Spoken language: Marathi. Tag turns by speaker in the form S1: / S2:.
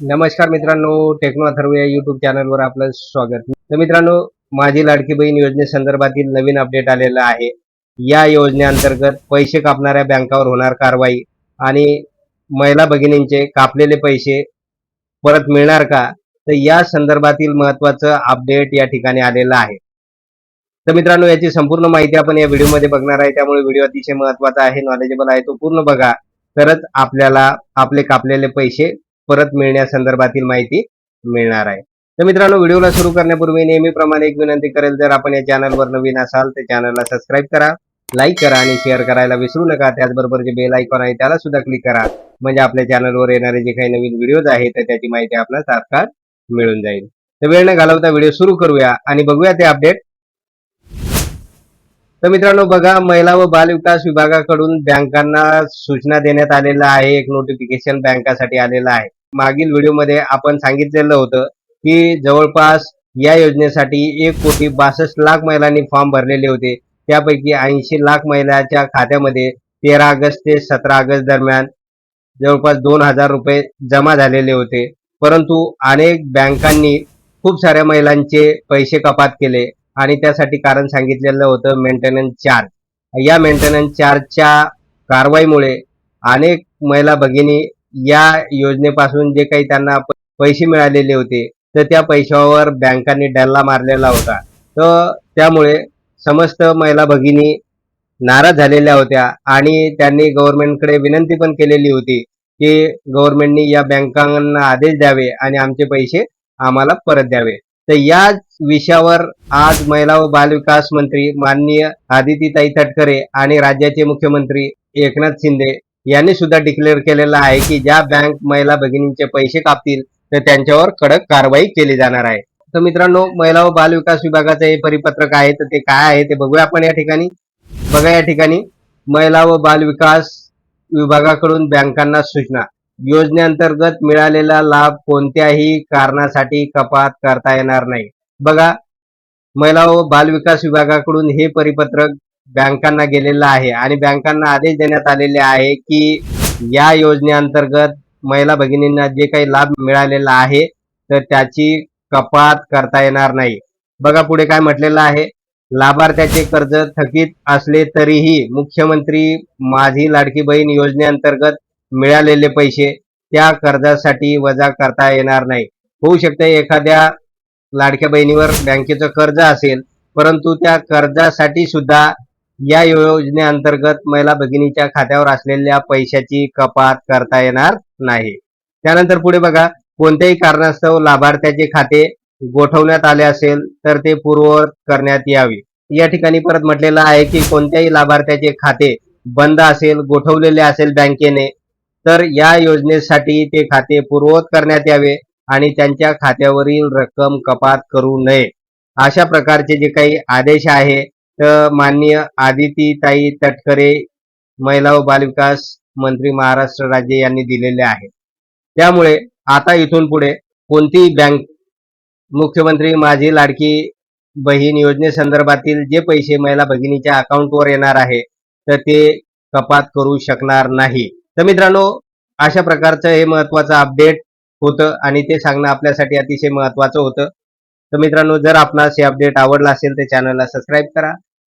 S1: नमस्कार मित्रांनो टेक्नो अथर्व या युट्यूब चॅनलवर आपलं स्वागत. तर मित्रांनो माझी लाडकी बहीण योजनेसंदर्भातील नवीन अपडेट आलेला आहे. या योजनेअंतर्गत पैसे कापणाऱ्या बँकावर होणार कारवाई आणि महिला भगिनींचे कापलेले पैसे परत मिळणार का? तर या संदर्भातील महत्वाचं अपडेट या ठिकाणी आलेलं आहे. तर मित्रांनो याची संपूर्ण माहिती आपण या व्हिडिओमध्ये बघणार आहे. त्यामुळे व्हिडिओ अतिशय महत्त्वाचा आहे नॉलेजेबल आहे तो पूर्ण बघा. तरच आपल्याला आपले कापलेले पैसे परत मिळण्यासंदर्भातील माहिती मिळणार आहे. तर मित्रांनो व्हिडिओला सुरू करण्यापूर्वी नेहमीप्रमाणे एक विनंती करेल जर आपण या चॅनलवर नवीन असाल तर चॅनलला सबस्क्राईब करा लाईक करा आणि शेअर करायला विसरू नका. त्याचबरोबर जे बेल आयकॉन आहे त्याला सुद्धा क्लिक करा. म्हणजे आपल्या चॅनलवर येणारे जे काही नवीन व्हिडिओज आहेत तर त्याची माहिती आपल्याला तात्काळ मिळून जाईल. तर वेळ न घालवता व्हिडिओ सुरू करूया आणि बघूया ते अपडेट. तर मित्रांनो बघा महिला व बाल विकास विभागाकडून बँकांना सूचना देण्यात आलेलं आहे. एक नोटिफिकेशन बँकासाठी आलेलं आहे. मागील व्हिडिओमध्ये आपण सांगितलेलं होतं की जवळपास या योजनेसाठी एक कोटी बासष्ट लाख महिलांनी फॉर्म भरलेले होते. त्यापैकी ऐंशी लाख महिलांच्या खात्यामध्ये तेरा ऑगस्ट ते सतरा ऑगस्ट दरम्यान जवळपास दोन हजार रुपये जमा झालेले होते. परंतु अनेक बँकांनी खूप साऱ्या महिलांचे पैसे कपात केले आणि त्यासाठी कारण सांगितलेलं होतं मेंटेनन्स चार्ज या मेंटेनन्स चार्जच्या कारवाईमुळे अनेक महिला भगिनी या योजनेपासून जे काही त्यांना पैसे मिळालेले होते तर त्या पैशावर बँकांनी डल्ला मारलेला होता. तर त्यामुळे समस्त महिला भगिनी नाराज झालेल्या होत्या आणि त्यांनी गव्हर्नमेंटकडे विनंती पण केलेली होती की गव्हर्नमेंटनी या बँकांना आदेश द्यावे आणि आमचे पैसे आम्हाला परत द्यावे. तर याच विषयावर आज महिला व बालविकास मंत्री माननीय आदितीताई तटकरे आणि राज्याचे मुख्यमंत्री एकनाथ शिंदे यांनी सुद्धा डिक्लेअर केलेलं आहे की ज्या बँक महिला भगिनींचे पैसे कापतील तर त्यांच्यावर कडक कारवाई केली जाणार आहे. तर मित्रांनो महिला व बाल विकास विभागाचं हे परिपत्रक आहे तर ते काय आहे ते बघूया आपण या ठिकाणी. बघा या ठिकाणी महिला व बाल विकास विभागाकडून बँकांना सूचना. योजनेअंतर्गत मिळालेला लाभ कोणत्याही कारणासाठी कपात करता येणार नाही. बघा महिला व बाल विकास विभागाकडून हे परिपत्रक बँकांना गेलेला आहे आणि बँकांना आदेश देण्यात आलेले आहे की या योजनेअंतर्गत महिला भगिनींना जे काही लाभ मिळालेला आहे तर त्याची कपात करता येणार नाही. बघा पुढे काय म्हटलेलं आहे. लाभार्थ्याचे कर्ज थकीत असले तरीही मुख्यमंत्री माझी लाडकी बहीण योजनेअंतर्गत मिळालेले पैसे त्या कर्जासाठी वजा करता येणार नाही. होऊ शकते एखाद्या लाडक्या बहिणीवर बँकेचं कर्ज असेल परंतु त्या कर्जासाठी सुद्धा या योजनेअंतर्गत महिला भगिनीच्या खात्यावर असलेल्या पैशाची कपात करता येणार नाही. त्यानंतर पुढे बघा कोणत्याही कारणास्तव लाभार्थ्याचे खाते गोठवण्यात आले असेल तर ते पूर्ववत करण्यात यावे. या ठिकाणी परत म्हटलेलं आहे की कोणत्याही लाभार्थ्याचे खाते बंद असेल गोठवलेले असेल बँकेने तर या योजनेसाठी ते खाते पूर्ववत करण्यात यावे आणि त्यांच्या खात्यावरील रक्कम कपात करू नये. अशा प्रकारचे जे काही आदेश आहे माननीय आदितीताई तटकरे महिला व बालविकास मंत्री महाराष्ट्र राज्य यांनी दिलेले आहे त्यामुळे आता इथून पुढे कोणतीही बँक मुख्यमंत्री माझी लाडकी बहीण योजनेसंदर्भातील जे पैसे महिला भगिनीच्या अकाउंटवर येणार आहे तर ते कपात करू शकणार नाही. तर मित्रांनो अशा प्रकारचं हे महत्वाचं अपडेट होतं आणि ते सांगणं आपल्यासाठी अतिशय महत्वाचं होतं. तर मित्रांनो जर आपणास हे अपडेट आवडलं असेल तर चॅनलला सबस्क्राईब करा.